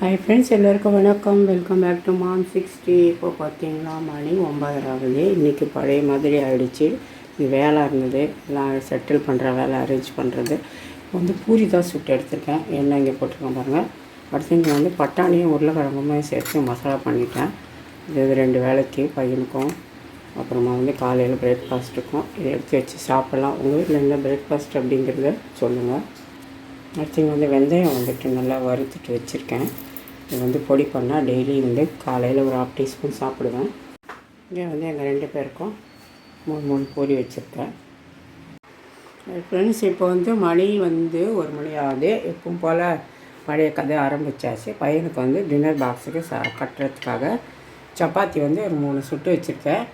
Hi friends எல்லோருக்கும் வணக்கம். Welcome back to mom sixty இப்போ பார்த்தீங்கன்னா மணி ஒம்பதரை இன்றைக்கி பழைய மாதிரி ஆகிடுச்சு வேலை இருந்தது. எல்லாம் செட்டில் பண்ணுற வேலை அரேஞ்ச் பண்ணுறது இப்போ வந்து பூரி தான் சுட்டு எடுத்திருக்கேன். எண்ணெய் இங்கே போட்டிருக்கேன் பாருங்கள் அடுத்து இங்கே வந்து பட்டாணியும் உருளைக்கிழங்குமே சேர்த்து மசாலா பண்ணிட்டேன். இது இது ரெண்டு வேலைக்கு பையனுக்கும். அப்புறமா வந்து காலையில் பிரேக்ஃபாஸ்ட்டுக்கும் இதை எடுத்து வச்சு சாப்பிட்லாம். உங்கள் வீட்டில் என்ன பிரேக்ஃபாஸ்ட் அப்படிங்கிறத சொல்லுங்கள் அடுத்து இங்கே வந்து வெந்தயம் வந்துட்டு நல்லா வறுத்துட்டு வச்சுருக்கேன். இது வந்து பொடி பண்ணால் டெய்லி வந்து காலையில் ஒரு ஹாஃப் டீஸ்பூன் சாப்பிடுவேன். இங்கே வந்து எங்கள் ரெண்டு பேருக்கும் மூணு மூணு பூரி வச்சுருக்கேன். ஃப்ரெண்ட்ஸ் இப்போ வந்து மணி வந்து ஒரு மணி ஆகுது. எப்பவும் போல் பழைய கதை ஆரம்பித்தாச்சு பையனுக்கு வந்து டின்னர் பாக்ஸுக்கு சா கட்டுறதுக்காக சப்பாத்தி வந்து ஒரு மூணு சுட்டு வச்சுருக்கேன்.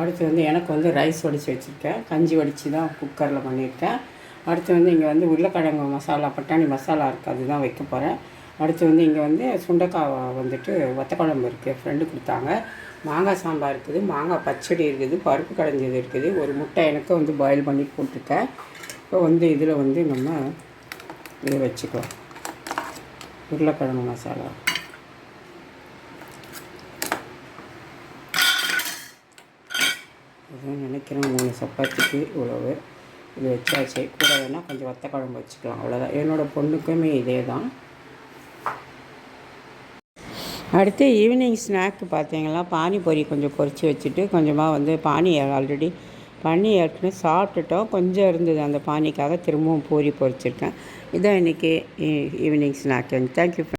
அடுத்து வந்து எனக்கு வந்து ரைஸ் வடித்து வச்சுருக்கேன். கஞ்சி வடித்து தான் குக்கரில் பண்ணியிருக்கேன். அடுத்து வந்து இங்கே வந்து உருளைக்கிழங்கு மசாலா பட்டாணி மசாலா இருக்குது அதுதான் வைக்க போகிறேன் அடுத்து வந்து இங்கே வந்து சுண்டைக்காய் வந்துட்டு வத்தக்குழம்பு இருக்குது ஃப்ரெண்டு கொடுத்தாங்க. மாங்காய் சாம்பார் இருக்குது மாங்காய் பச்சடி இருக்குது பருப்பு கடைஞ்சது இருக்குது. ஒரு முட்டை எனக்கு வந்து பாயில் பண்ணி போட்டிருக்கேன். இப்போ வந்து இதில் வந்து நம்ம இதை வச்சுக்கலாம். உருளைக்கிழங்கு மசாலா. நினைக்கிறேன் மூணு சப்பாத்திக்கு இவ்வளவு. இது வச்சாச்சு. கூட வேணால் கொஞ்சம் வத்த குழம்பு வச்சுக்கலாம். அவ்வளோதான் என்னோடய பொண்ணுக்குமே இதே தான் அடுத்து ஈவினிங் ஸ்நாக்கு பார்த்தீங்களா பானிபூரி கொஞ்சம் பொரித்து வச்சுட்டு கொஞ்சமாக வந்து பானி ஆல்ரெடி பண்ணி ஏற்கனவே சாப்பிட்டுட்டோம். கொஞ்சம் இருந்தது அந்த பானிக்காக திரும்பவும் பூரி பொரிச்சிருக்கேன். இதான் இன்றைக்கி ஈவினிங் ஸ்நாக்கு தேங்க்யூ